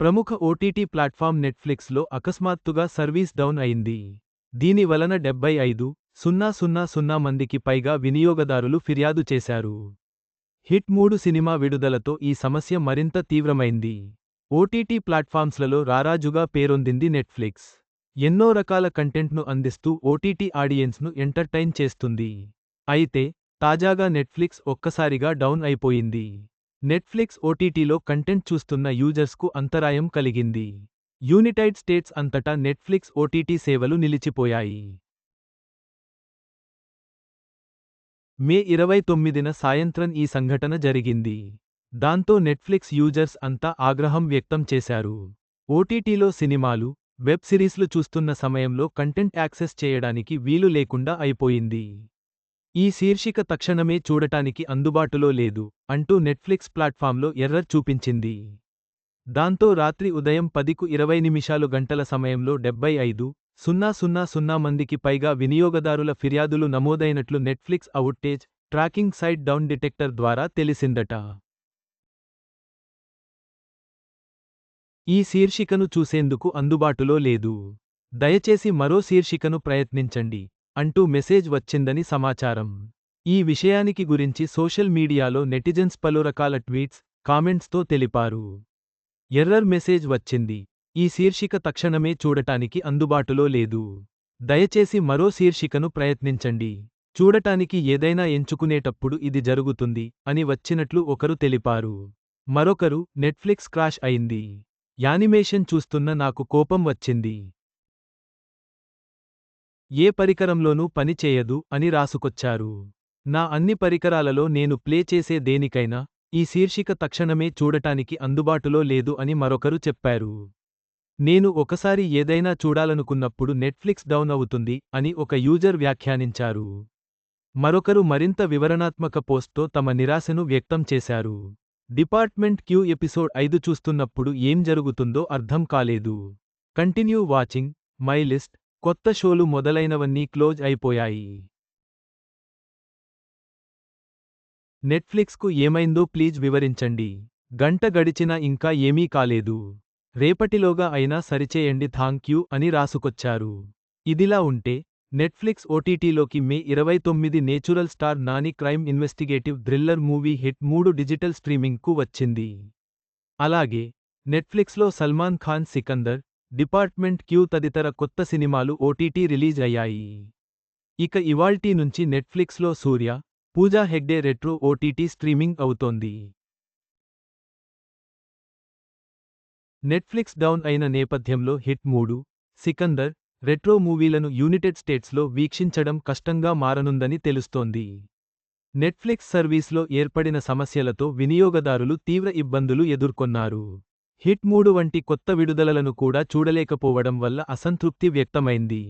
ప్రముఖ OTT platform నెట్ఫ్లిక్స్లో అకస్మాత్తుగా సర్వీస్ డౌన్ అయింది. దీని వలన డెబ్బై ఐదు సున్నా సున్నా సున్నా మందికి పైగా వినియోగదారులు ఫిర్యాదు చేశారు. హిట్ మూడు సినిమా విడుదలతో ఈ సమస్య మరింత తీవ్రమైంది. OTT ప్లాట్ఫామ్స్లలో రారాజుగా పేరొందింది Netflix. ఎన్నో రకాల కంటెంట్ను అందిస్తూ ఓటీటీ ఆడియన్స్ను ఎంటర్టైన్ చేస్తుంది. అయితే తాజాగా నెట్ఫ్లిక్స్ ఒక్కసారిగా డౌన్ అయిపోయింది. నెట్ఫ్లిక్స్ ఓటీటీలో కంటెంట్ చూస్తున్న యూజర్స్కు అంతరాయం కలిగింది. యూనిటైడ్ స్టేట్స్ అంతటా నెట్ఫ్లిక్స్ ఓటీటీ సేవలు నిలిచిపోయాయి. మే ఇరవై తొమ్మిదిన సాయంత్రం ఈ సంఘటన జరిగింది. దాంతో నెట్ఫ్లిక్స్ యూజర్స్ అంతా ఆగ్రహం వ్యక్తం చేశారు. ఓటీటీలో సినిమాలు వెబ్ సిరీస్లు చూస్తున్న సమయంలో కంటెంట్ యాక్సెస్ చేయడానికి వీలు లేకుండా అయిపోయింది. ఈ శీర్షిక తక్షణమే చూడటానికి అందుబాటులో లేదు అంటూ నెట్ఫ్లిక్స్ ప్లాట్ఫామ్లో ఎర్రర్ చూపించింది. దాంతో రాత్రి ఉదయం పదికు ఇరవై నిమిషాలు గంటల సమయంలో డెబ్బై ఐదు సున్నా సున్నా సున్నా మందికి పైగా వినియోగదారుల ఫిర్యాదులు నమోదైనట్లు Netflix outage tracking site Downdetector ద్వారా తెలిసిందట. ఈ శీర్షికను చూసేందుకు అందుబాటులో లేదు. దయచేసి మరో శీర్షికను ప్రయత్నించండి. అంటూ మెసేజ్ వచ్చిందని సమాచారం. ఈ విషయానికి గురించి సోషల్ మీడియాలో నెటిజన్స్ పలు రకాల ట్వీట్స్ కామెంట్స్తో తెలిపారు. ఎర్రర్ మెసేజ్ వచ్చింది. ఈ శీర్షిక తక్షణమే చూడటానికి అందుబాటులో లేదు. దయచేసి మరో శీర్షికను ప్రయత్నించండి. చూడటానికి ఏదైనా ఎంచుకునేటప్పుడు ఇది జరుగుతుంది అని వచ్చినట్లు ఒకరు తెలిపారు. మరొకరు నెట్ఫ్లిక్స్ క్రాష్ అయింది. యానిమేషన్ చూస్తున్న నాకు కోపం వచ్చింది. ఏ పరికరంలోనూ పనిచేయదు అని రాసుకొచ్చారు. నా అన్ని పరికరాలలో నేను ప్లే చేసే దేనికైనా ఈ శీర్షిక తక్షణమే చూడటానికి అందుబాటులో లేదు అని మరొకరు చెప్పారు. నేను ఒకసారి ఏదైనా చూడాలనుకున్నప్పుడు నెట్ఫ్లిక్స్ డౌన్ అవుతుంది అని ఒక యూజర్ వ్యాఖ్యానించారు. మరొకరు మరింత వివరణాత్మక పోస్ట్తో తమ నిరాశను వ్యక్తం చేశారు. డిపార్ట్మెంట్ క్యూ ఎపిసోడ్ ఐదు చూస్తున్నప్పుడు ఏం జరుగుతుందో అర్థం కాలేదు. కంటిన్యూ వాచింగ్ మై లిస్ట్ కొత్త షోలు మొదలైనవన్నీ క్లోజ్ అయిపోయాయి. నెట్ఫ్లిక్స్కు ఏమైందో ప్లీజ్ వివరించండి. గంట గడిచినా ఇంకా ఏమీ కాలేదు. రేపటిలోగా అయినా సరిచేయండి థాంక్ యూ అని రాసుకొచ్చారు. ఇదిలా ఉంటే నెట్ఫ్లిక్స్ ఓటీటీలోకి మే ఇరవై తొమ్మిది natural star Nani crime investigative thriller movie hit మూడు డిజిటల్ స్ట్రీమింగ్కు వచ్చింది. అలాగే నెట్ఫ్లిక్స్లో సల్మాన్ ఖాన్ సికందర్ డిపార్ట్మెంట్ క్యూ తదితర కొత్త సినిమాలు ఓటీటీ రిలీజ్ అయ్యాయి. ఇక ఇవాల్టీ నుంచి నెట్ఫ్లిక్స్లో Suriya Pooja Hegde retro OTT streaming అవుతోంది. నెట్ఫ్లిక్స్ డౌన్ అయిన నేపథ్యంలో హిట్ మూడు సికందర్ రెట్రో మూవీలను యునైటెడ్ స్టేట్స్లో వీక్షించడం కష్టంగా మారనుందని తెలుస్తోంది. నెట్ఫ్లిక్స్ సర్వీస్లో ఏర్పడిన సమస్యలతో వినియోగదారులు తీవ్ర ఇబ్బందులు ఎదుర్కొన్నారు. హిట్ మూడు వంటి కొత్త విడుదలలను కూడా చూడలేకపోవడం వల్ల అసంతృప్తి వ్యక్తమైంది.